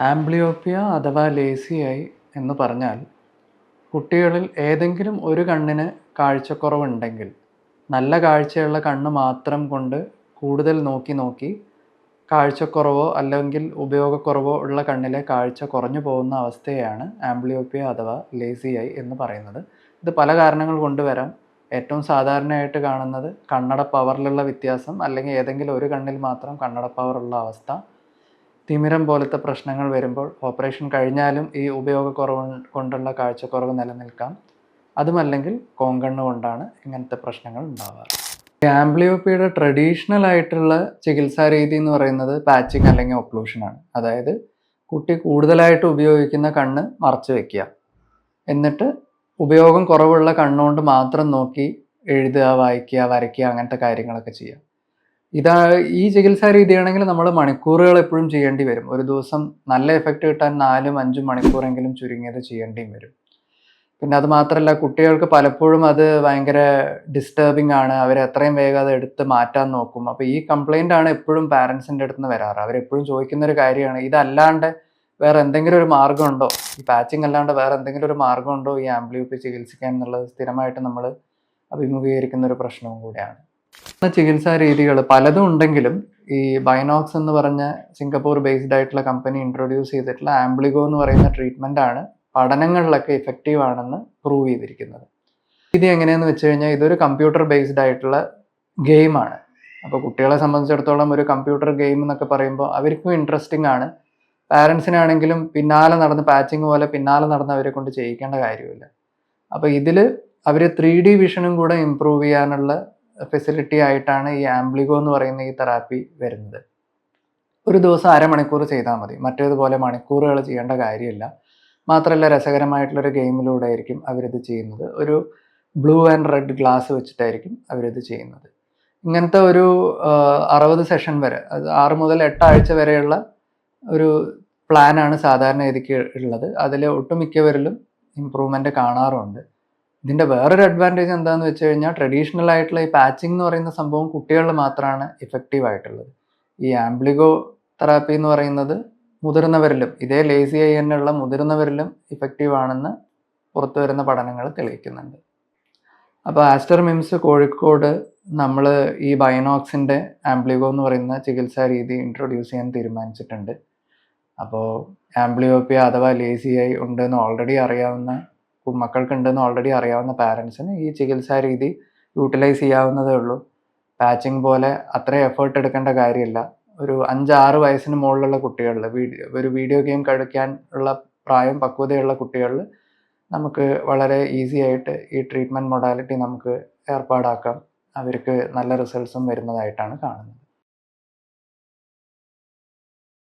Amblyopia അഥവാ lazy I എന്ന് പറഞ്ഞാൽ കുട്ടികളിൽ ഏതെങ്കിലും ഒരു കണ്ണിന് കാഴ്ചക്കുറവുണ്ടെങ്കിൽ നല്ല കാഴ്ചയുള്ള കണ്ണ് മാത്രം കൊണ്ട് കൂടുതൽ നോക്കി നോക്കി കാഴ്ചക്കുറവോ അല്ലെങ്കിൽ ഉപയോഗക്കുറവോ ഉള്ള കണ്ണിലെ കാഴ്ച കുറഞ്ഞു പോകുന്ന അവസ്ഥയാണ് ആംബ്ലിയോപ്പിയ അഥവാ ലേസി ഐ എന്ന് പറയുന്നത്. ഇത് പല കാരണങ്ങൾ കൊണ്ട് വരാം ഏറ്റവും സാധാരണയായിട്ട് കാണുന്നത് കണ്ണട പവറിലുള്ള വ്യത്യാസം അല്ലെങ്കിൽ ഏതെങ്കിലും ഒരു കണ്ണിൽ മാത്രം കണ്ണട പവറുള്ള അവസ്ഥ. തിമിരം പോലത്തെ പ്രശ്നങ്ങൾ വരുമ്പോൾ ഓപ്പറേഷൻ കഴിഞ്ഞാലും ഈ ഉപയോഗക്കുറവ് കൊണ്ടുള്ള കാഴ്ചക്കുറവ് നിലനിൽക്കാം. അതുമല്ലെങ്കിൽ കോങ്കണ്ണ് കൊണ്ടാണ് ഇങ്ങനത്തെ പ്രശ്നങ്ങൾ ഉണ്ടാവാറ്. ആംബ്ലിയോപ്പിയുടെ ട്രഡീഷണൽ ആയിട്ടുള്ള ചികിത്സാ രീതി എന്ന് പറയുന്നത് പാച്ചിങ് അല്ലെങ്കിൽ ഒക്ലൂഷൻ ആണ്. അതായത് കുട്ടി കൂടുതലായിട്ട് ഉപയോഗിക്കുന്ന കണ്ണ് മറച്ചു വെക്കുക. എന്നിട്ട് ഉപയോഗം കുറവുള്ള കണ്ണുകൊണ്ട് മാത്രം നോക്കി എഴുതുക വായിക്കുക വരയ്ക്കുക അങ്ങനത്തെ കാര്യങ്ങളൊക്കെ ചെയ്യുക. ഇതാ ഈ ചികിത്സാ രീതിയാണെങ്കിൽ നമ്മൾ മണിക്കൂറുകൾ എപ്പോഴും ചെയ്യേണ്ടി വരും. ഒരു ദിവസം നല്ല എഫക്റ്റ് കിട്ടാൻ നാലും അഞ്ചും മണിക്കൂറെങ്കിലും ചുരുങ്ങിയത് ചെയ്യേണ്ടിയും വരും. പിന്നെ അത് മാത്രമല്ല കുട്ടികൾക്ക് പലപ്പോഴും അത് ഭയങ്കര ഡിസ്റ്റർബിംഗ് ആണ്. അവർ എത്രയും വേഗം അത് എടുത്ത് മാറ്റാൻ നോക്കും. അപ്പോൾ ഈ കംപ്ലൈന്റ് ആണ് എപ്പോഴും പാരൻസിന്റെ അടുത്ത് നിന്ന് വരാറ്. അവരെപ്പോഴും ചോദിക്കുന്ന ഒരു കാര്യമാണ് ഇതല്ലാണ്ട് വേറെ എന്തെങ്കിലും ഒരു മാർഗമുണ്ടോ ഈ പാച്ചിങ് അല്ലാണ്ട് വേറെ എന്തെങ്കിലും ഒരു മാർഗമുണ്ടോ ഈ ആംബ്ലിയോപ്പി ചികിത്സിക്കാൻ എന്നുള്ളത് സ്ഥിരമായിട്ട് നമ്മൾ അഭിമുഖീകരിക്കുന്ന ഒരു പ്രശ്നവും കൂടിയാണ്. ചികിത്സാ രീതികൾ പലതും ഉണ്ടെങ്കിലും ഈ ബൈനോക്സ് എന്ന് പറഞ്ഞ സിംഗപ്പൂർ ബേസ്ഡ് ആയിട്ടുള്ള കമ്പനി ഇൻട്രൊഡ്യൂസ് ചെയ്തിട്ടുള്ള ആംബ്ലിഗോ എന്ന് പറയുന്ന ട്രീറ്റ്മെന്റ് ആണ് പഠനങ്ങളിലൊക്കെ ഇഫക്റ്റീവ് ആണെന്ന് പ്രൂവ് ചെയ്തിരിക്കുന്നത്. ഇത് എങ്ങനെയെന്ന് വെച്ച് കഴിഞ്ഞാൽ ഇതൊരു കമ്പ്യൂട്ടർ ബേസ്ഡ് ആയിട്ടുള്ള ഗെയിമാണ് അപ്പോൾ കുട്ടികളെ സംബന്ധിച്ചിടത്തോളം ഒരു കമ്പ്യൂട്ടർ ഗെയിം എന്നൊക്കെ പറയുമ്പോൾ അവർക്കും ഇൻട്രസ്റ്റിംഗ് ആണ്. പാരൻസിനാണെങ്കിലും പിന്നാലെ നടന്ന് പാച്ചിങ് പോലെ പിന്നാലെ നടന്ന് അവരെ കൊണ്ട് ചെയ്യിക്കേണ്ട കാര്യമില്ല. അപ്പോൾ ഇതിൽ അവർ ത്രീ ഡി വിഷനും കൂടെ ഇമ്പ്രൂവ് ചെയ്യാനുള്ള ഫെസിലിറ്റി ആയിട്ടാണ് ഈ ആംബ്ലിഗോ എന്ന് പറയുന്ന ഈ തെറാപ്പി വരുന്നത്. ഒരു ദിവസം അരമണിക്കൂർ ചെയ്താൽ മതി. മറ്റേതുപോലെ മണിക്കൂറുകൾ ചെയ്യേണ്ട കാര്യമില്ല. മാത്രമല്ല രസകരമായിട്ടുള്ളൊരു ഗെയിമിലൂടെ ആയിരിക്കും അവരിത് ചെയ്യുന്നത്. ഒരു ബ്ലൂ ആൻഡ് റെഡ് ഗ്ലാസ് വെച്ചിട്ടായിരിക്കും അവരിത് ചെയ്യുന്നത്. ഇങ്ങനത്തെ ഒരു അറുപത് സെഷൻ വരെ ആറ് മുതൽ എട്ടാഴ്ച വരെയുള്ള ഒരു പ്ലാനാണ് സാധാരണ ഇതിക്ക് ഉള്ളത്. അതിൽ ഒട്ടുമിക്കവരിലും ഇമ്പ്രൂവ്മെന്റ് കാണാറുണ്ട്. ഇതിന്റെ വേറൊരു അഡ്വാന്റേജ് എന്താണെന്ന് വെച്ച് കഴിഞ്ഞാൽ ട്രഡീഷണൽ ആയിട്ടുള്ള ഈ പാച്ചിങ് എന്ന് പറയുന്ന സംഭവം കുട്ടികളിൽ മാത്രമാണ് ഇഫക്റ്റീവ് ആയിട്ടുള്ളത്. ഈ ആംബ്ലിഗോ തെറാപ്പി എന്ന് പറയുന്നത് മുതിർന്നവരിലും ഇതേ ലേസി ഐ എന്നുള്ള മുതിർന്നവരിലും ഇഫക്റ്റീവ് ആണെന്ന് പുറത്തു വരുന്ന പഠനങ്ങൾ തെളിയിക്കുന്നുണ്ട്. അപ്പോൾ ആസ്റ്റർ മിംസ് കോഴിക്കോട് നമ്മൾ ഈ ബയനോക്സിന്റെ ആംബ്ലിഗോ എന്ന് പറയുന്ന ചികിത്സാ രീതി ഇൻട്രൊഡ്യൂസ് ചെയ്യാൻ തീരുമാനിച്ചിട്ടുണ്ട്. അപ്പോൾ ആംബ്ലിയോപ്പിയ അഥവാ ലേസി ഐ ഉണ്ടെന്ന് ഓൾറെഡി അറിയാവുന്ന മക്കൾക്ക് ഉണ്ടെന്ന് ഓൾറെഡി അറിയാവുന്ന പാരൻസിന് ഈ ചികിത്സാ രീതി യൂട്ടിലൈസ് ചെയ്യാവുന്നതേ ഉള്ളൂ. പാച്ചിങ് പോലെ അത്രയും എഫേർട്ട് എടുക്കേണ്ട കാര്യമില്ല. ഒരു അഞ്ചാറ് വയസ്സിന് മുകളിലുള്ള കുട്ടികളിൽ വീഡിയോ ഒരു വീഡിയോ ഗെയിം കളിക്കാൻ ഉള്ള പ്രായം പക്വതയുള്ള കുട്ടികളിൽ നമുക്ക് വളരെ ഈസി ആയിട്ട് ഈ ട്രീറ്റ്മെന്റ് മൊഡാലിറ്റി നമുക്ക് ഏർപ്പാടാക്കാം. അവർക്ക് നല്ല റിസൾട്ട്സും വരുന്നതായിട്ടാണ് കാണുന്നത്.